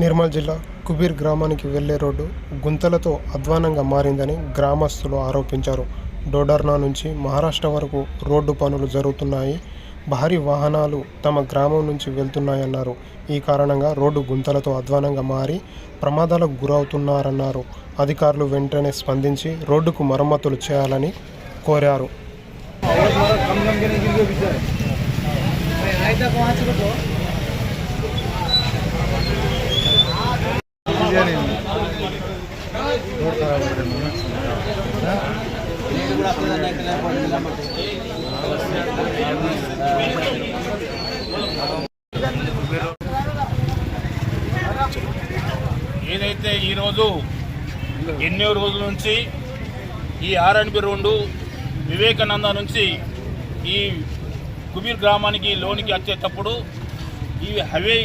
నిర్మల్ జిల్లా కుబీర్ గ్రామానికి వెళ్ళే రోడ్డు గుంతలతో అధ్వానంగా మారిందని గ్రామస్తులు ఆరోపించారు. డోడర్నా నుంచి మహారాష్ట్ర వరకు రోడ్డు పనులు జరుగుతున్నాయి. భారీ వాహనాలు తమ గ్రామం నుంచి వెళ్తున్నాయన్నారు. ఈ కారణంగా రోడ్డు గుంతలతో అధ్వానంగా మారి ప్రమాదాలకు గురవుతున్నారన్నారు. అధికారులు వెంటనే స్పందించి రోడ్డుకు మరమ్మతులు చేయాలని కోరారు. ఏదైతే ఈరోజు ఎన్నో రోజుల నుంచి ఈ ఆర్ఎన్బి రోడ్డు వివేకానంద నుంచి ఈ కుబీర్ గ్రామానికి లోనికి వచ్చేటప్పుడు ఈ హైవే